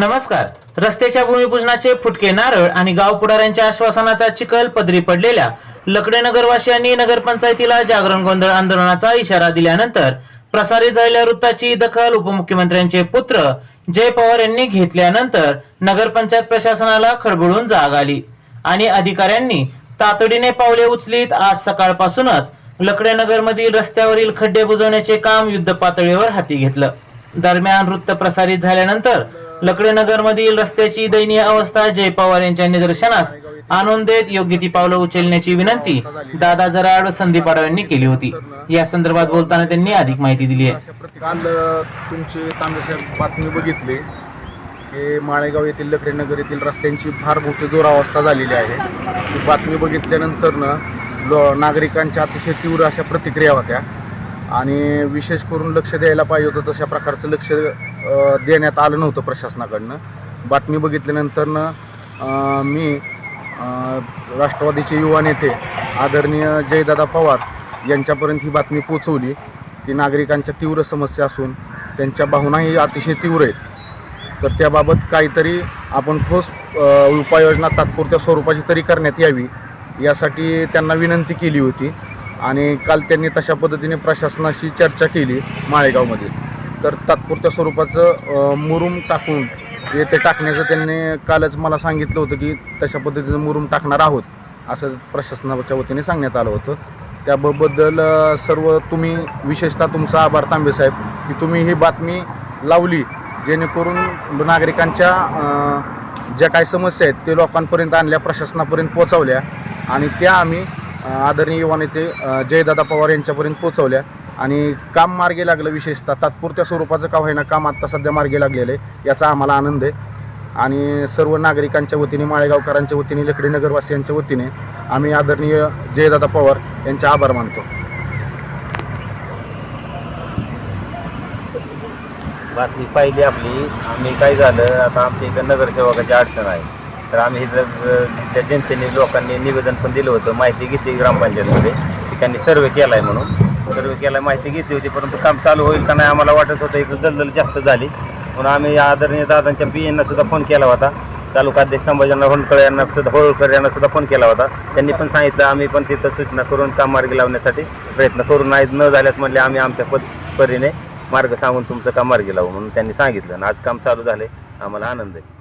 नमस्कार. रस्त्याच्या भूमिपूजनाचे फुटके नारळ आणि गाव पुढाऱ्यांच्या आश्वासनाचा चिखल पदरी पडलेल्या लकडे नगरवासियांनी नगरपंचायतीला जागरण गोंधळ आंदोलनाचा इशारा दिल्यानंतर प्रसारित झालेल्या वृत्ताची दखल उपमुख्यमंत्र्यांचे पुत्र जय पवार यांनी घेतल्यानंतर नगरपंचायत प्रशासनाला खळबळून जाग आली आणि अधिकाऱ्यांनी तातडीने पावले उचलीत. आज सकाळपासूनच लकडे नगरमधील रस्त्यावरील खड्डे बुजवण्याचे काम युद्ध पातळीवर हाती घेतलं. दरम्यान वृत्त प्रसारित झाल्यानंतर लकडे मधील रस्त्याची दयनीय अवस्था जय पवार यांच्या निदर्शनास आणून देत योग्य ती पावलं उचलण्याची विनंती दादा जराड संदीप आडव यांनी केली होती. या संदर्भात बोलताना त्यांनी अधिक माहिती दिली आहे. काल तुमची तांबेसाहेब बातमी बघितली की माळेगाव येथील लकडेनगर येथील रस्त्यांची फार मोठी दुरावस्था झालेली आहे. ती बातमी बघितल्यानंतरनं लो नागरिकांच्या अतिशय तीव्र अशा प्रतिक्रिया होत्या. आणि विशेष करून लक्ष द्यायला पाहिजे होतं तशा प्रकारचं लक्ष देण्यात आलं नव्हतं प्रशासनाकडनं. बातमी बघितल्यानंतरनं मी राष्ट्रवादीचे युवा नेते आदरणीय जयदादा पवार यांच्यापर्यंत ही बातमी पोचवली की नागरिकांच्या तीव्र समस्या असून त्यांच्या भावनाही अतिशय तीव्र आहेत. तर त्याबाबत काहीतरी आपण ठोस उपाययोजना तात्पुरत्या स्वरूपाची तरी करण्यात यावी यासाठी त्यांना विनंती केली होती. आणि काल त्यांनी तशा पद्धतीने प्रशासनाशी चर्चा केली माळेगावमध्ये. तर तात्पुरत्या स्वरूपाचं मुरुम टाकून येथे टाकण्याचं त्यांनी कालच मला सांगितलं होतं की तशा पद्धतीनं मुरुम टाकणार आहोत असं प्रशासनाच्या वतीने सांगण्यात आलं होतं. त्याबद्दल सर्व तुम्ही विशेषतः तुमचा आभार तांबे साहेब की तुम्ही ही बातमी लावली जेणेकरून नागरिकांच्या ज्या काही समस्या आहेत ते लोकांपर्यंत आणल्या प्रशासनापर्यंत पोचवल्या आणि त्या आम्ही आदरणीय युवा नेते जयदादा पवार यांच्यापर्यंत पोचवल्या आणि काम मार्गी लागलं विशेषतः. तात्पुरत्या स्वरूपाचं का होईना काम आत्ता सध्या मार्गी लागलेलं आहे याचा आम्हाला आनंद आहे. आणि सर्व नागरिकांच्या वतीने माळेगावकरांच्या वतीने लकडी नगरवासियांच्या वतीने आम्ही आदरणीय जयदादा पवार यांचे आभार मानतो. बातमी पाहिली आपली. आम्ही काय झालं? आता आमच्या इथं नगरसेवकाची अडचण आहे. तर आम्ही इथं त्या जनतेने लोकांनी निवेदन पण दिलं होतं माहिती घेतली ग्रामपंचायतमध्ये. त्यांनी सर्वे केला आहे म्हणून. सर्वे केला माहिती घेतली होती परंतु काम चालू होईल का नाही आम्हाला वाटत होतं इथं दलदल जास्त झाली. म्हणून आम्ही आदरणीय दादांच्या बी यांना सुद्धा फोन केला होता. तालुकाध्यक्ष संभाजींना होणकर यांना सुद्धा होळकर यांना सुद्धा फोन केला होता. त्यांनी पण सांगितलं आम्ही पण तिथं सूचना करून काम मार्गी लावण्यासाठी प्रयत्न करू. नाही न झाल्यास म्हणले आम्ही आमच्या पद परीने मार्ग सांगून तुमचं काम मार्गी लावू म्हणून त्यांनी सांगितलं. आणि आज काम चालू झाले. आम्हाला आनंद आहे.